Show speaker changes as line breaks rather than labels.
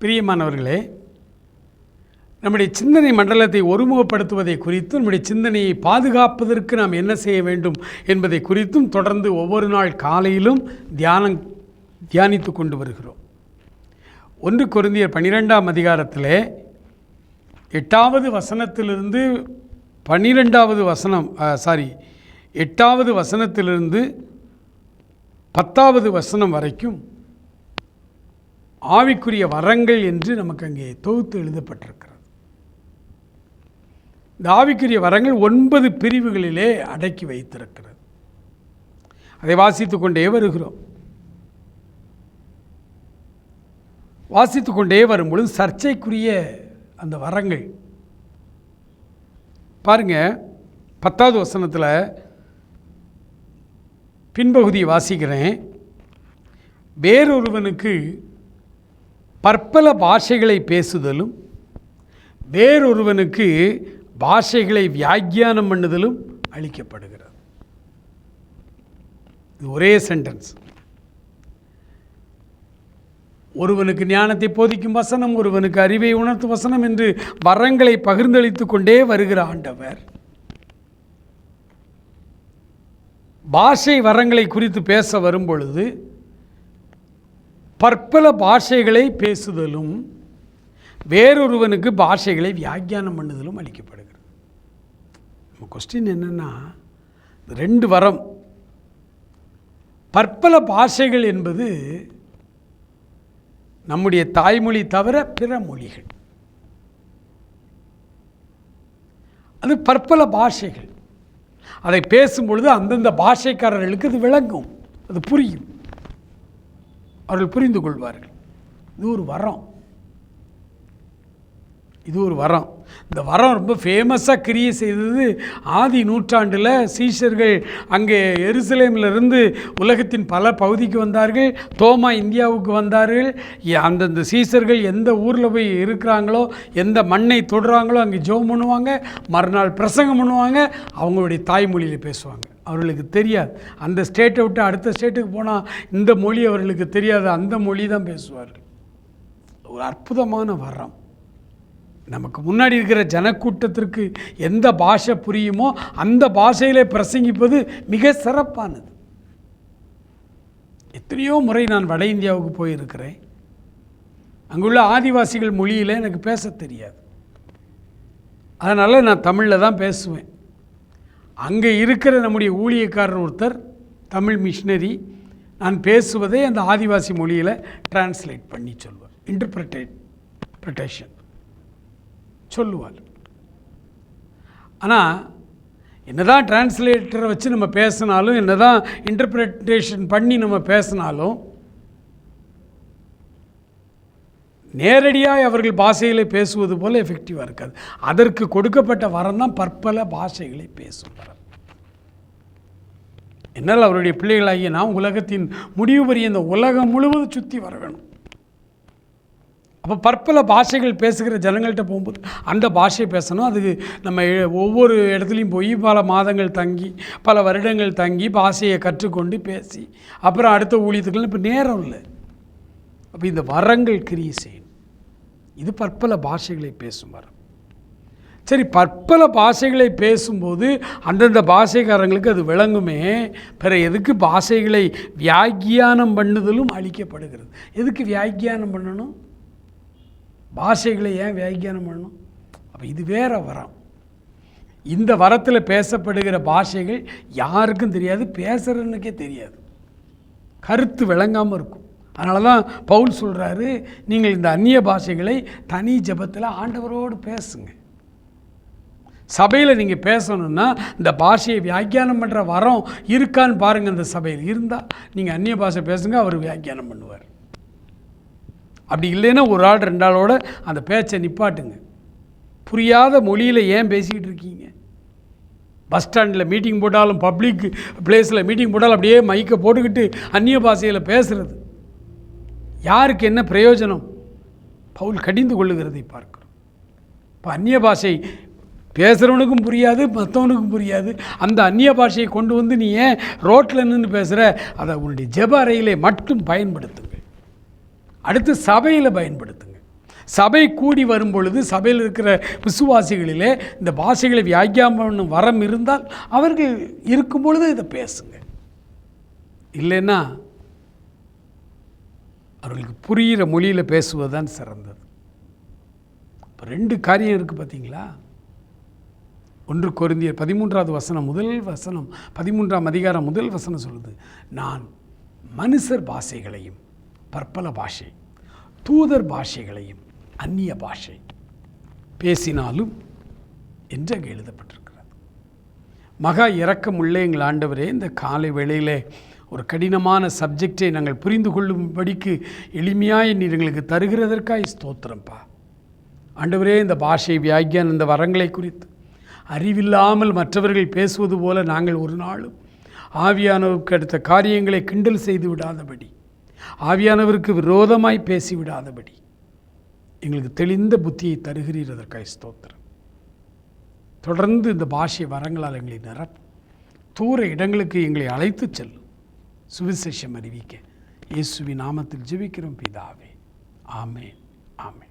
பிரியமானவர்களே நம்முடைய சிந்தனை மண்டலத்தை ஒருமுகப்படுத்துவதை குறித்தும் நம்முடைய சிந்தனையை பாதுகாப்பதற்கு நாம் என்ன செய்ய வேண்டும் என்பதை குறித்தும் தொடர்ந்து ஒவ்வொரு நாள் காலையிலும் தியானம் தியானித்து கொண்டு வருகிறோம். ஒன்று கொரிந்தியர் பன்னிரெண்டாம் அதிகாரத்தில் எட்டாவது வசனத்திலிருந்து பன்னிரெண்டாவது வசனம் சாரி எட்டாவது வசனத்திலிருந்து பத்தாவது வசனம் வரைக்கும் ஆவிக்குரிய வரங்கள் என்று நமக்கு அங்கே தொகுத்து எழுதப்பட்டிருக்கிறது. இந்த ஆவிக்குரிய வரங்கள் ஒன்பது பிரிவுகளிலே அடக்கி வைத்திருக்கிறது. அதை வாசித்து கொண்டே வருகிறோம். வாசித்து கொண்டே வரும்பொழுது சர்ச்சைக்குரிய அந்த வரங்கள். பாருங்க பத்தாவது வசனத்தில் பின்பகுதியை வாசிக்கிறேன். வேறொருவனுக்கு பற்பல பாஷைகளை பேசுதலும் வேறொருவனுக்கு பாஷைகளை வியாக்கியானம் பண்ணுதலும் அளிக்கப்படுகிறது. இது ஒரே சென்டென்ஸ் ஒருவனுக்கு ஞானத்தை போதிக்கும் வசனம் ஒருவனுக்கு அறிவை உணர்த்தும் வசனம் என்று வரங்களை பகிர்ந்தளித்து கொண்டே வருகிற ஆண்டவர். பாஷை வரங்களை குறித்து பேச வரும்பொழுது பற்பல பாஷைகளை பேசுதலும் வேறொருவனுக்கு பாஷைகளை வியாக்கியானம் பண்ணுதலும் அளிக்கப்படுகிறது. நம்ம கொஸ்டின் என்னென்னா ரெண்டு வரம். பற்பல பாஷைகள் என்பது நம்முடைய தாய்மொழி தவிர பிற மொழிகள். அது பற்பல பாஷைகள். அதை பேசும்பொழுது அந்தந்த பாஷைக்காரர்களுக்கு அது விளங்கும் அது புரியும். அவர்கள் புரிந்து கொள்வார்கள் இது ஒரு வரம். இது ஒரு வரம். இந்த வரம் ரொம்ப ஃபேமஸாக கிரியை செய்தது ஆதி நூற்றாண்டில் சீஷர்கள். அங்கே எருசலேமிலிருந்து உலகத்தின் பல பகுதிக்கு வந்தார்கள். தோமா இந்தியாவுக்கு வந்தார்கள். அந்தந்த சீஷர்கள் எந்த ஊரில் போய் இருக்கிறாங்களோ எந்த மண்ணை தொடுறாங்களோ அங்கே ஜெபம் பண்ணுவாங்க. மறுநாள் பிரசங்கம் பண்ணுவாங்க. அவங்களுடைய தாய்மொழியில் பேசுவாங்க. அவர்களுக்கு தெரியாது. அந்த ஸ்டேட்டை விட்டு அடுத்த ஸ்டேட்டுக்கு போனால் இந்த மொழி அவர்களுக்கு தெரியாது. அந்த மொழி தான் பேசுவார்கள் ஒரு அற்புதமான வரம் நமக்கு முன்னாடி இருக்கிற ஜனக்கூட்டத்திற்கு எந்த பாஷை புரியுமோ அந்த பாஷையிலே பிரசங்கிப்பது மிக சிறப்பானது. எத்தனையோ முறை நான் வட இந்தியாவுக்கு போயிருக்கிறேன். அங்குள்ள ஆதிவாசிகள் மொழியில் எனக்கு பேச தெரியாது. அதனால் நான் தமிழில் தான் பேசுவேன். அங்கே இருக்கிற நம்முடைய ஊழியக்காரர் ஒருத்தர் தமிழ் மிஷினரி நான் பேசுவதை அந்த ஆதிவாசி மொழியில் டிரான்ஸ்லேட் பண்ணி சொல்வார். இன்டர்பிரட்டேட் ப்ரட்டேஷன் சொல்லுவார். ஆனால் என்னதான் டிரான்ஸ்லேட்டரை வச்சு நம்ம பேசினாலும் என்னதான் இன்டர்பிரட்டேஷன் பண்ணி நம்ம பேசினாலும் நேரடியாக அவர்கள் பாஷைகளை பேசுவது போல் எஃபெக்டிவாக இருக்காது. அதற்கு கொடுக்கப்பட்ட வரம் தான் பற்பல பாஷைகளை பேசும் வரம். என்னால் அவருடைய பிள்ளைகளாகிய நாம் உலகத்தின் முடிவு பெரிய இந்த உலகம் முழுவதும் சுற்றி வர வேணும் அப்போ பற்பல பாஷைகள் பேசுகிற ஜனங்கள்கிட்ட போகும்போது அந்த பாஷையை பேசணும். அதுக்கு நம்ம ஒவ்வொரு இடத்துலையும் போய் பல மாதங்கள் தங்கி பல வருடங்கள் தங்கி பாஷையை கற்றுக்கொண்டு பேசி அப்புறம் அடுத்த ஊழியத்துக்குள்ள இப்போ நேரம் இல்லை. அப்போ இந்த வரங்கள் கிரியை செய்யணும் இது பற்பல பாஷைகளை பேசும் வரம். சரி பற்பல பாஷைகளை பேசும்போது அந்தந்த பாஷைக்காரங்களுக்கு அது விளங்குமே பிற எதுக்கு பாஷைகளை வியாக்கியானம் பண்ணுதலும் அழிக்கப்படுகிறது. எதுக்கு வியாக்கியானம் பண்ணணும்? பாஷைகளை ஏன் வியாக்கியானம் பண்ணணும்? அப்போ இது வேற வரம். இந்த வரத்தில் பேசப்படுகிற பாஷைகள் யாருக்கும் தெரியாது பேசுகிறவனுக்கே தெரியாது. கருத்து விளங்காமல் இருக்கும். அதனால தான் பவுல் சொல்கிறாரு நீங்கள் இந்த அந்நிய பாஷைகளை தனி ஜெபத்தில் ஆண்டவரோடு பேசுங்க. சபையில் நீங்கள் பேசணுன்னா இந்த பாஷையை வியாக்கியானம் பண்ணுற வரம் இருக்கான்னு பாருங்கள் இந்த சபையில் இருந்தால் நீங்கள் அந்நிய பாஷை பேசுங்க அவர் வியாக்கியானம் பண்ணுவார். அப்படி இல்லைன்னா ஒரு ஆள் ரெண்டு ஆளோட அந்த பேச்சை நிப்பாட்டுங்க. புரியாத மொழியில் ஏன் பேசிக்கிட்டு இருக்கீங்க? பஸ் ஸ்டாண்டில் மீட்டிங் போட்டாலும் பப்ளிக் பிளேஸில் மீட்டிங் போட்டாலும் அப்படியே மைக்கை போட்டுக்கிட்டு அந்நிய பாஷையில் பேசுகிறது யாருக்கு என்ன பிரயோஜனம்? பவுல் கடிந்து கொள்ளுகிறதை பார்க்கிறோம். இப்போ அந்நிய பாஷை பேசுகிறவனுக்கும் புரியாது மற்றவனுக்கும் புரியாது. அந்த அந்நிய பாஷையை கொண்டு வந்து நீ ஏன் ரோட்டில் நின்று பேசுகிற அதை உன்னுடைய ஜெப அறையிலே மட்டும் பயன்படுத்துங்க. அடுத்து சபையில் பயன்படுத்துங்க. சபை கூடி வரும் பொழுது சபையில் இருக்கிற விசுவாசிகளிலே இந்த பாஷைகளை வியாக்கியானம் வரம் இருந்தால் அவர்கள் இருக்கும் பொழுது இதை பேசுங்க. இல்லைன்னா அவர்களுக்கு புரிகிற மொழியில் பேசுவது தான் சிறந்தது. இப்போ ரெண்டு காரியம் இருக்குது பார்த்தீங்களா ஒன்று கொரிந்தியர் பதிமூன்றாவது வசனம் முதல் வசனம் பதிமூன்றாம் அதிகாரம் முதல் வசனம் சொல்லுது நான் மனுஷர் பாஷைகளையும் பற்பல பாஷை தூதர் பாஷைகளையும் அந்நிய பாஷை பேசினாலும் என்று அங்கே எழுதப்பட்டிருக்கிறது. மகா இரக்கமுள்ள எங்கள் ஆண்டவரே இந்த காலை வேளையிலே ஒரு கடினமான சப்ஜெக்டை நாங்கள் புரிந்து கொள்ளும்படிக்கு எளிமையாய் நீர் எங்களுக்கு தருகிறதற்காய் ஸ்தோத்திரம்ப்பா ஆண்டவரே இந்த பாஷை வியாக்கியான் இந்த வரங்களை குறித்து அறிவில்லாமல் மற்றவர்கள் பேசுவது போல நாங்கள் ஒரு நாளும் ஆவியானவருக்கு அடுத்த காரியங்களை கிண்டல் செய்து விடாதபடி ஆவியானவருக்கு விரோதமாய் பேசி விடாதபடி எங்களுக்கு தெளிந்த புத்தியை தருகிறீர் அதற்காய் ஸ்தோத்திரம். தொடர்ந்து இந்த பாஷை வரங்களால் எங்களை நிரப்பும் தூர இடங்களுக்கு எங்களை அழைத்து செல்லும். சுவிசேஷம் அறிவிக்க இயேசுவின் நாமத்தில் ஜெபிக்கிறோம் பிதாவே. ஆமேன். ஆமேன்.